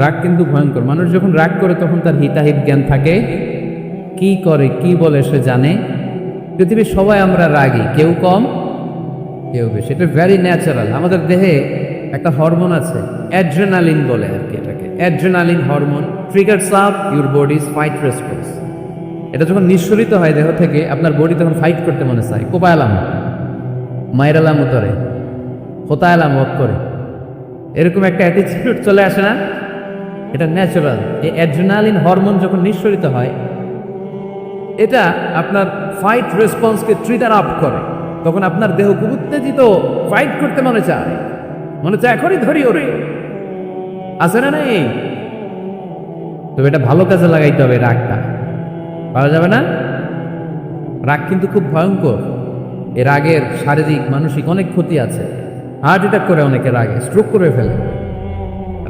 রাগ কিন্তু ভয়ঙ্কর। মানুষ যখন রাগ করে, তখন তার হিতাহিত জ্ঞান থাকে। কি করে, কি বলে সে জানে। পৃথিবীর সবাই আমরা রাগি, কেউ কম, কেউ বেশি। এটা ভ্যারি ন্যাচারাল আমাদের দেহে একটা হরমোন আছে অ্যাড্রেনালিন বলে আর কি এটাকে। Adrenaline hormone triggers up your body's fight response এটা যখন নিঃসরিত হয় দেহ থেকে, আপনার বডি তখন ফাইট করতে মনে চায়। কোপায়ালাম মায়েরালাম উতরে হোতায়ালাম ওয়াক করে এরকম একটা অ্যাটিটিউড চলে আসে না? এটা ন্যাচারাল এই অ্যাড্রিনালিন হরমোন যখন নিঃসরিত হয়, এটা আপনার ফাইট রেসপন্সকে ট্রিগার আপ করে। তখন আপনার দেহ খুব উত্তেজিত ফাইট করতে মনে চায়। মনে চায়, এখনই ধরি ওরে। আছে না নেই? তবে এটা ভালো কাজে লাগাইতে হবে রাগটা। পাওয়া যাবে না? রাগ কিন্তু খুব ভয়ঙ্কর। এ রাগের শারীরিক, মানসিক অনেক ক্ষতি আছে। হার্ট অ্যাটাক করে অনেকে রাগে স্ট্রোক করে ফেলে।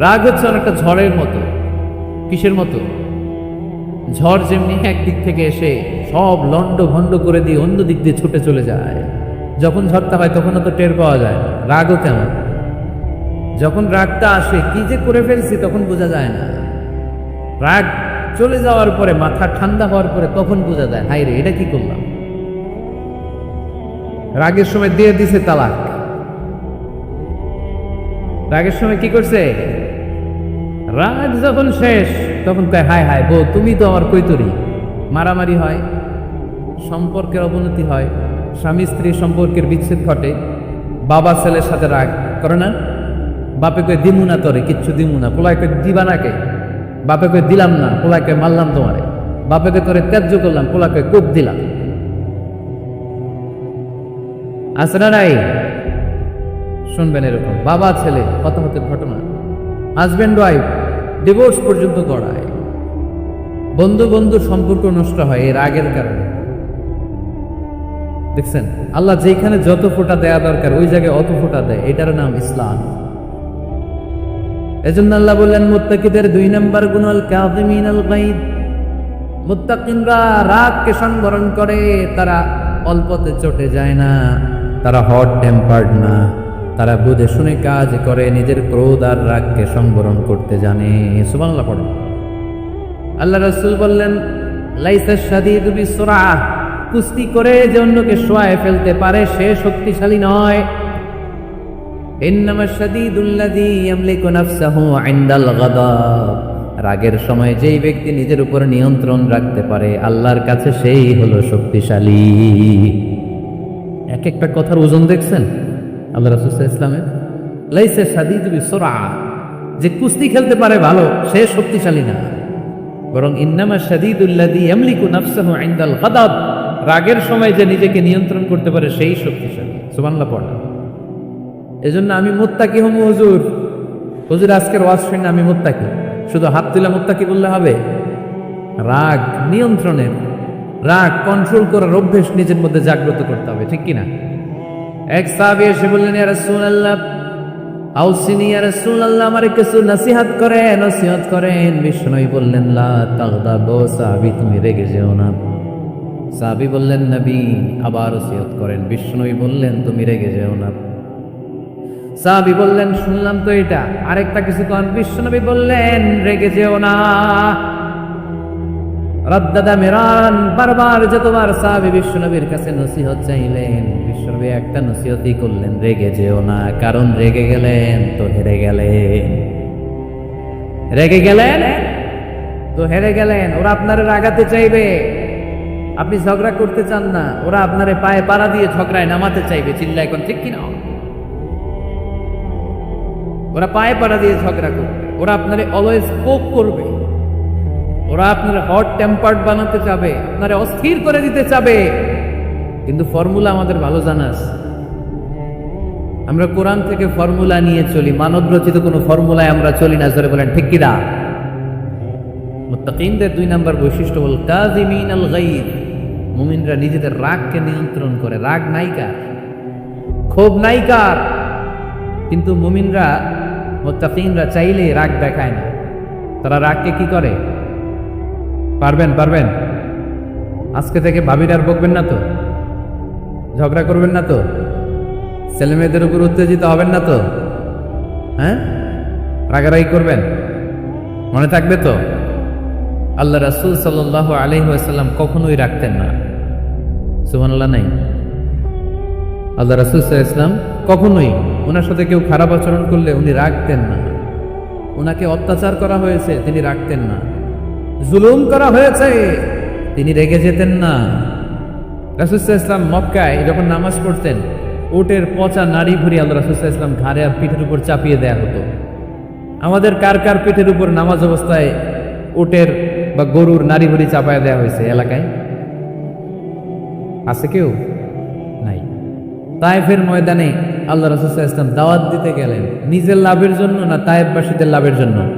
রাগ হচ্ছে অনেকটা ঝড়ের মতো। কিসের মতো? ঝড় যেমনি একদিক থেকে এসে সব লন্ড ভন্ড করে দিয়ে অন্য দিক দিয়ে ছুটে চলে যায়। যখন ঝড়টা হয় তখন তো টের পাওয়া যায়। রাগও তেমন। যখন রাগটা আসে, কি যে করে ফেলছি তখন বোঝা যায় না। রাগ চলে যাওয়ার পরে, মাথা ঠান্ডা হওয়ার পরে তখন বোঝা যায় হাই রে, এটা কি করলাম? রাগের সময় দিয়ে দিছে তালাক। রাগের সময় কি করছে? রাগ যখন শেষ, তখন কয়, হায় হায়, বউ, তুমি তো আমার কৈতরি। মারামারি হয়, সম্পর্কের অবনতি হয়, স্বামী স্ত্রী সম্পর্কের বিচ্ছেদ ঘটে, বাবা ছেলের সাথে রাগ করে না। বাপে কয়ে দিমু না তরে, কিচ্ছু দিমু না পোলায় কয়ে দিবা নাকে বাপে কয়ে, দিলাম না। পোলায় কয়ে, মারলাম তোমারে। বাপে কয়ে, তোরে ত্যায্য করলাম। পোলাকে কোপ দিলাম। না নাই। শুনবেন এরকম। বাবা, ছেলে হতাহতের ঘটনা। হাজব্যান্ড ওয়াইফ ডিভোর্স পর্যন্ত করায় বন্ধু বন্ধু সম্পর্ক নষ্ট হয়, এর আগের কারণে। দেখছেন? আল্লাহ যেখানে যত ফোঁটা দেয়া দরকার, ওই জায়গায় অত ফোঁটা দেয়। এটার নাম ইসলাম। এজন্য আল্লাহ বললেন, মুত্তাকিদের দুই নাম্বার গুণল কাযিমিন আল গাইদ মুত্তাকিনরা রাগকে সংবরণ করে, তারা অল্পতে চটে যায় না, তারা হট টেম্পার্ড না। তারা বুঝে শুনে কাজ করে, নিজের ক্রোধ আর রাগকে সংবরণ করতে জানে। সুবহানাল্লাহ পড়ে আল্লাহ রসুল বললেন কুস্তি করে যে অন্যকে শোয়ায় ফেলতে পারে, সে শক্তিশালী নয়। রাগের সময় যেই ব্যক্তি নিজের উপর নিয়ন্ত্রণ রাখতে পারে, আল্লাহর কাছে সেই হলো শক্তিশালী। এক একটা কথার ওজন দেখছেন? আল্লাহ রাসূল ইসলামের লাইসা শাদীদ সোরা যে কুস্তি খেলতে পারে ভালো, সে শক্তিশালী না। বরং ইন্নামা শাদীদুল্লাযী ইয়ামলিকু নাফসাহু ইনদাল গাদাব, রাগের সময় যে নিজেকে নিয়ন্ত্রণ করতে পারে, সেই শক্তিশালী। সুবহানাল্লাহ, পড়া। এজন্য আমি মোত্তাকি হম, হুজুর। হুজুর, আজকের ওয়াজ শুনে আমি মোত্তাকি। শুধু হাত তুলে মোত্তাকি বললে হবে? রাগ নিয়ন্ত্রণের, রাগ কন্ট্রোল করার অভ্যেস নিজের মধ্যে জাগ্রত করতে হবে, ঠিক কিনা? এক সাহাবী এসে বললেন রাসূলুল্লাহ, আউসিনি, ইয়া রাসূলুল্লাহ, আমারে কিছু নসিহত করেন নসিহত করেন। বিষ্ণুই বললেন, লা তাগদাব সাহাবী, তুমি রেগে যেও না। সাহাবী বললেন, নবী, আবার নসিহত করেন। বিষ্ণুই বললেন, তুমি রেগে যেও না। সাহাবি বললেন, শুনলাম তো এটা। আরেকটা কিছু কন বিশ্বনবী বললেন, রেগে যেও না। রদ্দাদা মেরান, বারবার যতবার সাহাবি বিশ্বনবীর কাছে নসিহত চাইলেন, বিশ্বনবী একটা নসিহতই করলেন, রেগে যেও না, কারণ রেগে গেলেন তো হেরে গেলেন। রেগে গেলেন তো হেরে গেলেন, ওরা আপনারে রাগাতে চাইবে। আপনি ঝগড়া করতে চান না, ওরা আপনারে পায়ে পাড়া দিয়ে ঝগড়ায় নামাতে চাইবে চিল্লা এখন ঠিক কিনা? ওরা পায়ে পাড়া দিয়ে ঝগড়া করবে, ওরা আপনারে অলওয়েজ পোক করবে। ওরা আপনার হট টেম্পার্ড বানাতে চাবে, আপনারে অস্থির করে দিতে চাবে। কিন্তু ফর্মুলা আমাদের ভালো জানা আছে। আমরা কোরআন থেকে ফর্মুলা নিয়ে চলি। মানব রচিত কোনো ফর্মুলায় আমরা চলি না, জোরে বলেন, ঠিক কিনা? মুত্তাকিনদের দুই নাম্বার বৈশিষ্ট্য হল কাজিমিন আল গাইব মুমিনরা নিজেদের রাগকে নিয়ন্ত্রণ করে। রাগ নাইকা ক্ষোভ নাইকার কিন্তু মুমিনরা, মোত্তাকিনরা চাইলে রাগ দেখায় না। তারা রাগকে কি করে? পারবেন পারবেন? আজকে থেকে ভাবির আর বকবেন না তো? ঝগড়া করবেন না তো? ছেলে মেয়েদের উপর উত্তেজিত হবেন না তো? হ্যাঁ? রাগারাগি করবেন? মনে থাকবে তো? আল্লাহ রাসুল সাল্লাহ আলহিহাসাল্লাম কখনোই রাখতেন না। সুবহানাল্লাহ, নাই? আল্লাহ রাসুল ইসলাম কখনোই ওনার সাথে কেউ খারাপ আচরণ করলে উনি রাখতেন না। ওনাকে অত্যাচার করা হয়েছে, তিনি রাখতেন না। জুলুম করা হয়েছে। তিনি রেগে যেতেন না। রাসুসাহ ইসলাম মক্কায় যখন নামাজ পড়তেন ওটের পচা নারী ভুরি আল্লাহ রাসুসাহ ইসলাম ঘাড়ে আর পিঠের উপর চাপিয়ে দেয়া হতো। আমাদের কার কার পিঠের উপর নামাজ অবস্থায় ওটের বা গরুর নারী ভুরি চাপায় দেওয়া হয়েছে এলাকায়? আছে কেউ? নাই। তায়েফের ময়দানে আল্লাহ রাসুসাহ ইসলাম দাওয়াত দিতে গেলেন। নিজের লাভের জন্য না তায়েফবাসীদের লাভের জন্য?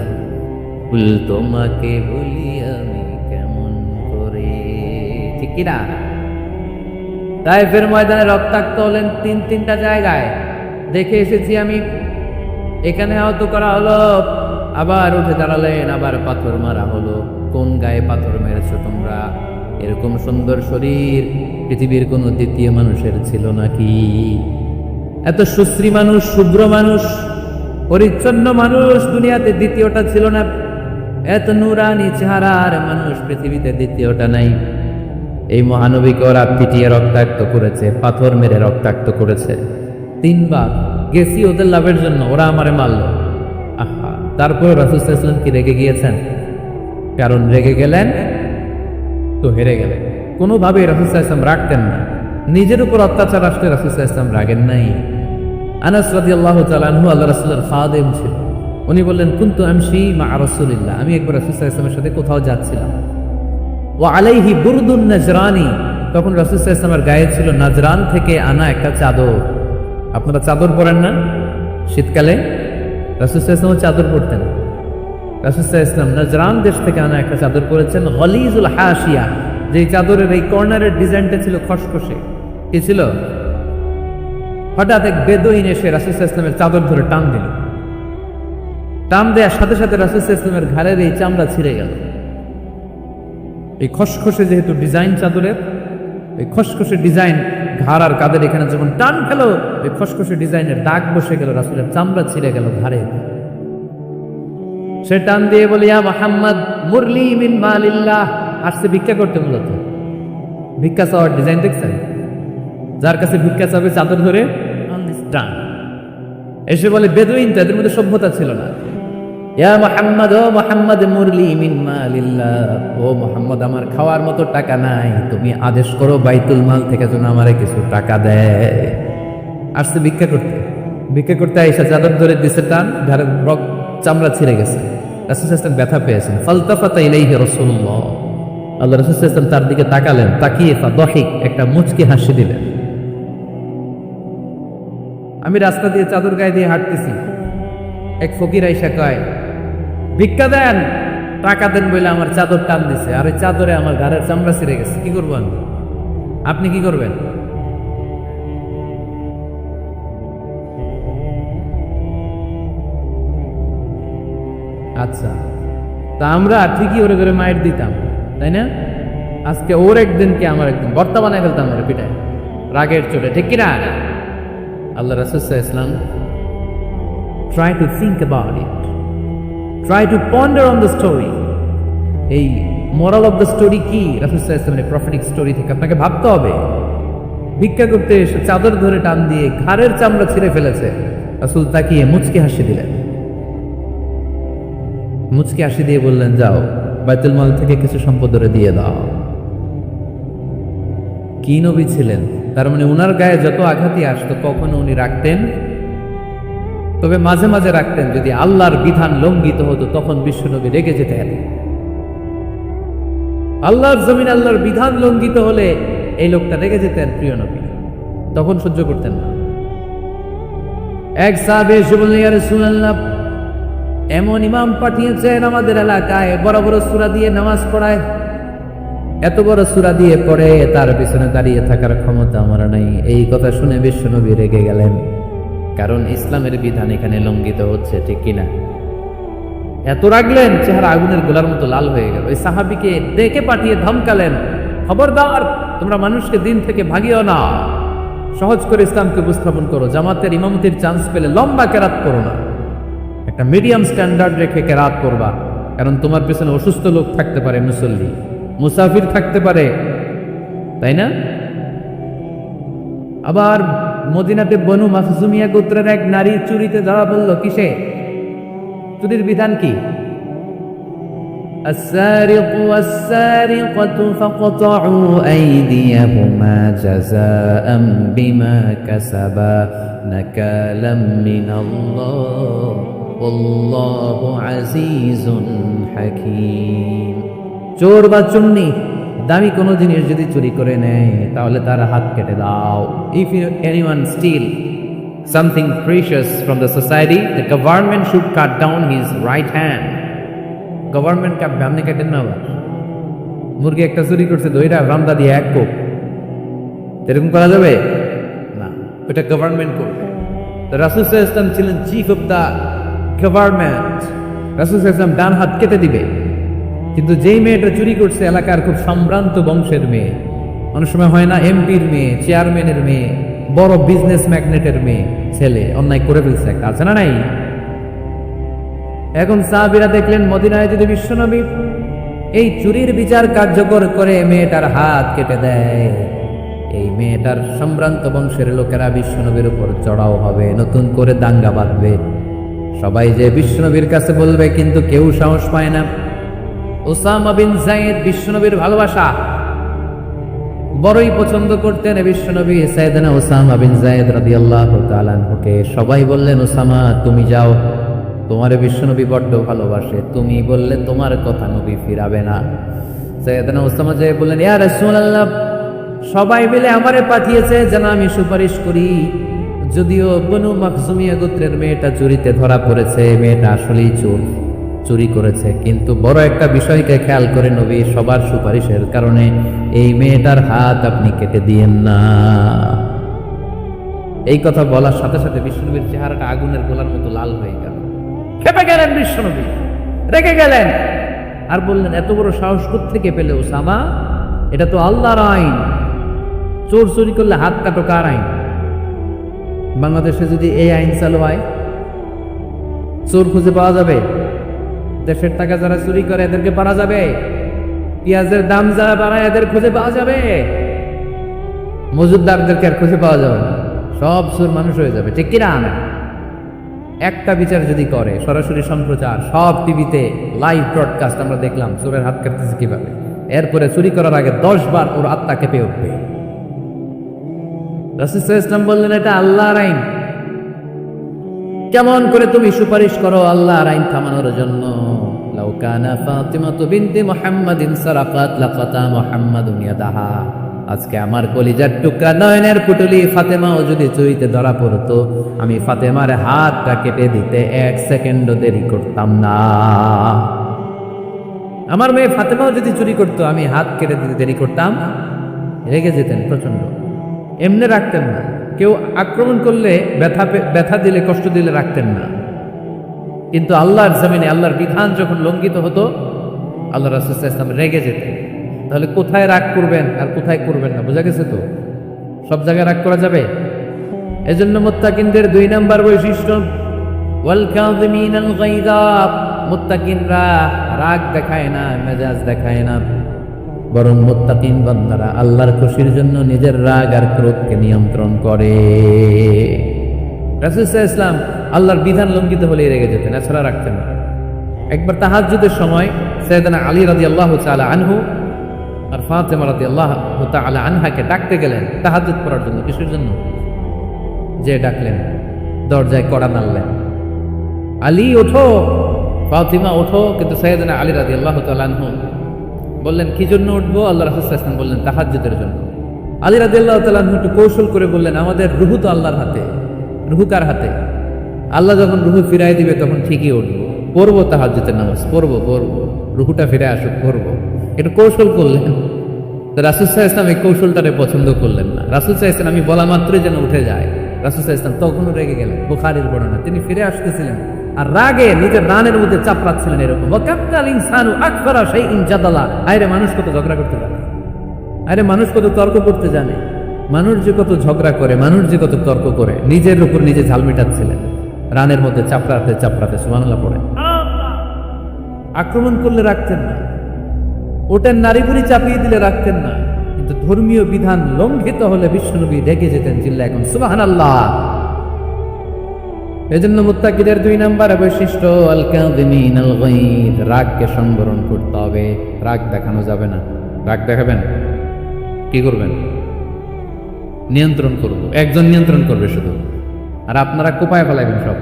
ফুল তোমাকে ভুলি আমি কেমন করে? ঠিক কিনা? তাই ফের ময়দানে রক্তাক্ত হলেন তিন তিনটা জায়গায়। দেখে এসেছি আমি। এখানে আহত করা হলো, আবার উঠে দাঁড়ালেন, আবার পাথর মারা হলো। কোন গায়ে পাথর মেরেছো তোমরা? এরকম সুন্দর শরীর পৃথিবীর কোনো দ্বিতীয় মানুষের ছিল নাকি? এত সুশ্রী মানুষ, শুভ্র মানুষ, পরিচ্ছন্ন মানুষ দুনিয়াতে দ্বিতীয়টা ছিল না। এত নুরানি চেহারার মানুষ পৃথিবীতে দ্বিতীয়টা নাই। এই মহানবীকে ওরা পিটিয়ে রক্তাক্ত করেছে, পাথর মেরে রক্তাক্ত করেছে। তিনবার গেছি ওদের লাভের জন্য, ওরা আমারে মারল। আহা, তারপরে রাসুসাল্লাম কি রেগে গিয়েছেন? কারণ রেগে গেলেন তো হেরে গেলেন। কোনোভাবে রাসুসাল্লাম রাখতেন না। নিজের উপর অত্যাচার আসলে রাসুসাল্লাম রাগেন নাই। আনাস আল্লাহ তালু আল্লাহ রাসুল্লার খাদেম ছিল। উনি বললেন, কুন্তু আমশি মা রসুলিল্লাহ? আমি একবার রাসুসাল্লামের সাথে কোথাও যাচ্ছিলাম। ও আলাইহি বুরদুন নাজরানি? তখন রাসুসাহ ইসলামের গায়ে ছিল নাজরান থেকে আনা একটা চাদর। আপনারা চাদর পরেন না? শীতকালে রাসুসাহ ইসলাম চাদর পরতেন। রাসুসাহ ইসলাম নাজরান দেশ থেকে আনা একটা চাদর পরেছেন হলিজুল হাসিয়া যেই চাদরের এই কর্নারের ডিজাইনটা ছিল খসখসে। কি ছিল? হঠাৎ এক বেদইন এসে রাসুসাহ ইসলামের চাদর ধরে টান দিল। টান দেওয়ার সাথে সাথে রাসুসাহ ইসলামের ঘাড়ের এই চামড়া ছিঁড়ে গেল। এই খসখসে যেহেতু ডিজাইন চাদরের, এই খসখসে ডিজাইন ঘাড় আর কাদের এখানে যখন টান খেলো, এই খসখসে ডিজাইনের দাগ বসে গেল, রাসুলের চামড়া ছিঁড়ে গেল ঘাড়ে। সে টান দিয়ে বলি, ইয়া মোহাম্মদ, মুরলি মিন মালিল্লাহ। আসছে ভিক্ষা করতে মূলত। ভিক্ষা চাওয়ার ডিজাইন দেখছেন? যার কাছে ভিক্ষা চাবে চাদর ধরে, টান এসে বলে, বেদুইন তাদের মধ্যে সভ্যতা ছিল না। ইয়া ও ও আমার খাওয়ার মতো টাকা নাই। তুমি আদেশ করো বাইতুল মাল থেকে যেন কিছু টাকা দেয়। ভিক্ষা ভিক্ষা করতে আইসা ধরে দিছে চামড়া ছিঁড়ে গেছে। ব্যথা তার দিকে তাকালেন, তাকিয়ে ফা একটা মুচকি হাসি দিলেন। আমি রাস্তা দিয়ে চাদর গায়ে দিয়ে হাঁটতেছি। এক ফকির আইসা কয় ভিক্ষা দেন, টাকা দেন বলে আমার চাদর টান দিছে। আর ওই চাদরে আমার ঘরের চামড়া ছিঁড়ে গেছে। কি করব আমি? আপনি কি করবেন? আচ্ছা। তা আমরা ঠিকই ওরে করে মায়ের দিতাম, তাই না? আজকে ওর একদিনকে আমার একদিন? বর্তা বানায় ফেলতাম ওরে পিঠায়। রাগের চোটে, ঠিক কিনা? আল্লাহ রাসুল ইসলাম try to think about it. Try to ponder on the story. এই মোরাল অফ দ্য স্টোরি কি? রাসুসাহ প্রফিটিক স্টোরি থেকে আপনাকে ভাবতে হবে। ভিক্ষা করতে এসে চাদর ধরে টান দিয়ে ঘাড়ের চামড়া ছিঁড়ে ফেলেছে। রাসুল তাকিয়ে মুচকি হাসি দিলেন। মুচকি হাসি দিয়ে বললেন, যাও, বাইতুল মাল থেকে কিছু সম্পদ ওরে দিয়ে দাও। কি নবী ছিলেন? তার মানে উনার গায়ে যত আঘাতই আসতো, কখনো উনি রাখতেন তবে মাঝে মাঝে রাখতেন, যদি আল্লাহর বিধান লঙ্ঘিত হতো, তখন বিশ্বনবী রেগে যেতেন। আল্লাহর জমিন, আল্লাহর বিধান লঙ্ঘিত হলে এই লোকটা রেগে যেতেন প্রিয় নবী। তখন সহ্য করতেন না। এক সাহাবে এসে এমন ইমাম পাঠিয়েছেন আমাদের এলাকায়, বড় বড় সুরা দিয়ে নামাজ পড়ায়। এত বড় সুরা দিয়ে পড়ে, তার পিছনে দাঁড়িয়ে থাকার ক্ষমতা আমার নাই। এই কথা শুনে বিশ্বনবী রেগে গেলেন। কারণ ইসলামের বিধান এখানে লঙ্ঘিত হচ্ছে, ঠিক কিনা? এত রাখলেন চেহারা আগুনের গোলার মতো লাল হয়ে গেল। ওই সাহাবিকে ডেকে পাঠিয়ে ধমকালেন, খবরদার, তোমরা মানুষকে দিন থেকে ভাগিও না। সহজ করে ইসলামকে উপস্থাপন করো। জামাতের ইমামতির চান্স পেলে লম্বা কেরাত করো না। একটা মিডিয়াম স্ট্যান্ডার্ড রেখে কেরাত করবা। কারণ তোমার পেছনে অসুস্থ লোক থাকতে পারে, মুসল্লি। মুসাফির থাকতে পারে। তাই না? আবার মদিনাতে বনু মাসুমিয়া গোত্রের এক নারী চুরিতে ধরা পড়লো কিসে চুরির বিধান কি السارق والسارقة فاقطعوا أيديهما جزاء بما كسبا نكالا من الله والله عزيز حكيم চোর বা চুন্নি দামি কোনো জিনিস যদি চুরি করে নেয়, তাহলে তার হাত কেটে দাও। If you anyone steal something precious from the society the government should cut down his right hand government কাটবে আপনি কেটেন না মুরগি একটা চুরি করছে দইটা রামদা দিয়ে এক কোপ। এরকম করা যাবে? না, ওটা গভর্নমেন্ট করবে তো রাসুল ইসলাম ছিলেন চিফ অফ দ্য গভর্নমেন্ট রাসুল ইসলাম ডান হাত কেটে দিবে। কিন্তু যেই মেয়েটা চুরি করছে, এলাকার খুব সম্ভ্রান্ত বংশের মেয়ে। অনেক সময় হয় না, এমপির মেয়ে, চেয়ারম্যানের মেয়ে, বড় বিজনেস ম্যাগনেটের মেয়ে, ছেলে, অন্যায় করে ফেলছে একটা, আছে না নাই? এখন সাহাবিরা দেখলেন, মদিনায় যদি বিশ্বনবী এই চুরির বিচার কার্যকর করে, মেয়েটার হাত কেটে দেয়। এই মেয়েটার সম্ভ্রান্ত বংশের লোকেরা বিশ্বনবীর উপর চড়াও হবে, নতুন করে দাঙ্গা বাঁধবে। সবাই যে বিশ্বনবীর কাছে বলবে, কিন্তু কেউ সাহস পায় না। ওসামা বিন জায়েদ বিশ্বনবীর ভালোবাসা। বড়ই পছন্দ করতেন বিশ্বনবী সাইদানা ওসামা বিন জায়েদ রাদিয়াল্লাহু তাআলা আনহুকে। সবাই বললেন, ওসামা, তুমি যাও। তোমার বিশ্বনবী বড্ড ভালোবাসে। তুমি বললে তোমার কথা নবী ফিরাবে না। সৈয়দনা ওসামা যে বললেন, ইয়া রাসূলুল্লাহ, সবাই মিলে আমারে পাঠিয়েছে, যেন আমি সুপারিশ করি। যদিও বনু মাকসুমিয়া গোত্রের মেয়েটা চুরিতে ধরা পড়েছে, মেয়েটা আসলেই চোর। চুরি করেছে। কিন্তু বড় একটা বিষয়কে খেয়াল করে নবী সবার সুপারিশের কারণে এই মেয়েটার হাত আপনি কেটে দিয়েন না। এই কথা বলার সাথে সাথে বিষ্ণুনবীর চেহারাটা আগুনের গোলার মতো লাল হয়ে গেল। খেপে গেলেন বিশ্বনবী রেগে গেলেন। আর বললেন, এত বড় সাহস থেকে পেলে ওসামা? এটা তো আল্লাহর আইন। চোর চুরি করলে হাত কাটো কার আইন? বাংলাদেশে যদি এই আইন চালু হয়, চোর খুঁজে পাওয়া যাবে? দেশের টাকা যারা চুরি করে এদেরকে পারা যাবে। পেঁয়াজের দাম যারা বাড়ায় এদের খুঁজে পাওয়া যাবে। মজুদদারদেরকে আর খুঁজে পাওয়া যাবে না। সব সুর মানুষ হয়ে যাবে, ঠিক কিনা? না একটা বিচার যদি করে, সরাসরি সম্প্রচার, সব টিভিতে লাইভ ব্রডকাস্ট আমরা দেখলাম, চোরের হাত কাটতেছে কীভাবে? এরপরে চুরি করার আগে দশ বার ওর আত্মা কেঁপে উঠবে। রাসুল ইসলাম বললেন, এটা আল্লাহর আইন। কেমন করে তুমি সুপারিশ করো আল্লাহর আইন থামানোর জন্য? লাউ কানা ফাতিমাতু বিনতি মুহাম্মাদিন সারাকাত, লাকাতা মুহাম্মাদুন ইয়াদাহা। আজকে আমার কলিজার টুকরা নয়নের পুটুলি ফাতেমাও যদি চুরিতে ধরা পড়তো, আমি ফাতেমার হাতটা কেটে দিতে এক সেকেন্ডও দেরি করতাম না। আমার মেয়ে ফাতেমাও যদি চুরি করতো, আমি হাত কেটে দিতে দেরি করতাম। রেগে যেতেন প্রচণ্ড এমনি রাখতেন না। কেউ আক্রমণ করলে ব্যথা ব্যথা দিলে, কষ্ট দিলে রাখতেন না। কিন্তু আল্লাহর জমিনে, আল্লাহর বিধান যখন লঙ্ঘিত হতো, আল্লাহ রাসুল ইসলাম রেগে যেতেন। তাহলে কোথায় রাগ করবেন আর কোথায় করবেন না, বোঝা গেছে তো? সব জায়গায় রাগ করা যাবে? এজন্য মোত্তাকিনদের দুই নাম্বার বৈশিষ্ট্য মুত্তাকিনরা রাগ দেখায় না, মেজাজ দেখায় না। বরং মোত্তাকিন বান্দারা আল্লাহর খুশির জন্য নিজের রাগ আর ক্রোধকে নিয়ন্ত্রণ করে। ইসলাম আল্লাহর বিধান লঙ্ঘিত হলে রেগে যেতেন, এছাড়া রাখতেন না। একবার তাহাজ্জুদের সময় সৈয়দনা আলী রাদি আল্লাহ তাআলা আনহু আর ফাতেমা রাদি আল্লাহ তাআলা আনহাকে ডাকতে গেলেন, তাহাজ্জুদ করার জন্য। কিসের জন্য? যে ডাকলেন, দরজায় কড়া নাড়লেন। আলী, ওঠো। ফাতিমা, ওঠো। কিন্তু সৈয়দনা আলী রাদি আল্লাহ আনহু বললেন, কি জন্য উঠবো? আল্লাহ রাসুলাম বললেন, তাহাজ্জুদের জন্য। আলী রাদি আল্লাহ তালাহু একটু কৌশল করে বললেন, আমাদের রুহু তো আল্লাহর হাতে। রুহু কার হাতে? আল্লাহ যখন রুহু ফিরাই দিবে, তখন ঠিকই উঠবো। পড়ব তাহাজ্জুদের নামাজ, পড়ব পড়ব। রুহুটা ফিরে আসুক, পড়ব। একটু কৌশল করলেন। তো রাসুল সাহা ইসলাম এই কৌশলটারে পছন্দ করলেন না। রাসুল সাহা ইসলাম আমি বলা মাত্রই যেন উঠে যায়। রাসুল সাহা ইসলাম তখনও রেগে গেলেন, বুখারির বর্ণনা তিনি ফিরে আসতেছিলেন। আর রাগে নিজের রানের মধ্যে চাপড়াচ্ছিলেন এরকম। ওয়াকাত্তাল ইনসানু আকবারা সেই ইনজাদালা আরে মানুষ কত ঝগড়া করতে পারে আরে মানুষ কত তর্ক করতে জানে। মানুষ যে কত ঝগড়া করে, মানুষ যে কত তর্ক করে, নিজের উপর নিজে ঝাল মেটাচ্ছিলেন। রানের মধ্যে চাপড়াতে চাপড়াতে সুমানলা পড়ে। আক্রমণ করলে রাখতেন না। ওটার নারীগুলি চাপিয়ে দিলে রাখতেন না। কিন্তু ধর্মীয় বিধান লঙ্ঘিত হলে বিশ্বনবী রেগে যেতেন জিল্লা এখন সুবাহান আল্লাহ এজন্য মুত্তাকিদের দুই নাম্বার বৈশিষ্ট্য আল কাযিমিন আল গায়দ রাগকে সংবরণ করতে হবে। রাগ দেখানো যাবে না। রাগ দেখাবেন? কি করবেন? নিয়ন্ত্রণ করব। একজন নিয়ন্ত্রণ করবে শুধু। আর আপনারা কোপায় ফেলাবেন সব।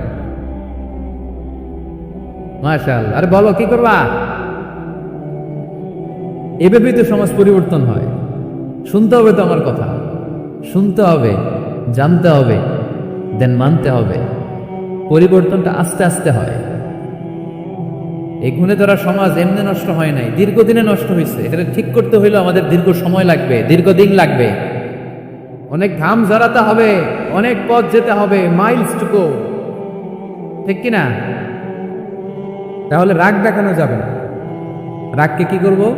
মাশাল আরে বলো, কি করবা? এভাবেই তো সমাজ পরিবর্তন হয়। শুনতে হবে তো আমার কথা। শুনতে হবে, জানতে হবে দেন মানতে হবে। পরিবর্তনটা আস্তে আস্তে হয়। এই গুণে ধরা সমাজ এমনি নষ্ট হয় নাই। দীর্ঘদিনে নষ্ট হয়েছে এটা ঠিক করতে হইলে আমাদের দীর্ঘ সময় লাগবে, দীর্ঘদিন লাগবে। অনেক ঘাম ঝরাতে হবে, অনেক পথ যেতে হবে মাইলস টুকু ঠিক কিনা তাহলে রাগ দেখানো যাবে না। রাগকে কি করব?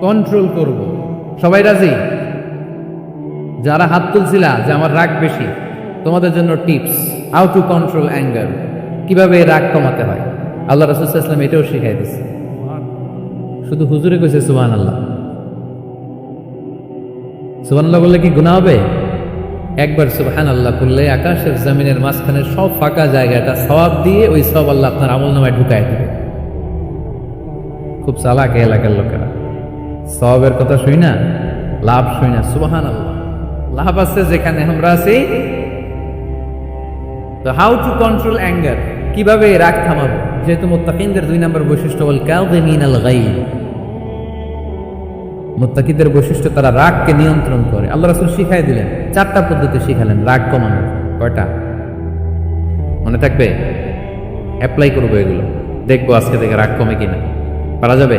কন্ট্রোল করব। সবাই রাজি? যারা হাত তুলছিলা যে আমার রাগ বেশি, তোমাদের জন্য tips how to control anger কীভাবে রাগ কমাতে হয়? আল্লাহ রসুলাম এটাও শিখাই দিচ্ছে শুধু হুজুরে কইছে সুবান আল্লাহ সুবান আল্লাহ বললে কি গুণা হবে? একবার সুবহান আল্লাহ করলে আকাশের জমিনের মাঝখানে সব ফাঁকা জায়গাটা সবাব দিয়ে ওই সব আল্লাহ আপনার আমল নামায় ঢুকায় দেবে। খুব চালাক এলাকার লোকেরা। সবের কথা শুই না, লাভ শুই না সুবহান আল্লাহ লাভ আছে যেখানে আমরা আছি তো হাউ টু কন্ট্রোল অ্যাঙ্গার কীভাবে রাগ থামাবো? যেহেতু মোত্তাকিনদের দুই নম্বর বৈশিষ্ট্য বল কাযিমিন আল গায়ব মোত্তাকিদের বৈশিষ্ট্য, তারা রাগকে নিয়ন্ত্রণ করে। আল্লাহ রাসূল শিখাই দিলেন, চারটা পদ্ধতি শিখালেন, রাগ কমানোর। কয়টা? মনে থাকবে? অ্যাপ্লাই করব এগুলো। দেখব আজকে থেকে রাগ কমে কিনা। পারা যাবে?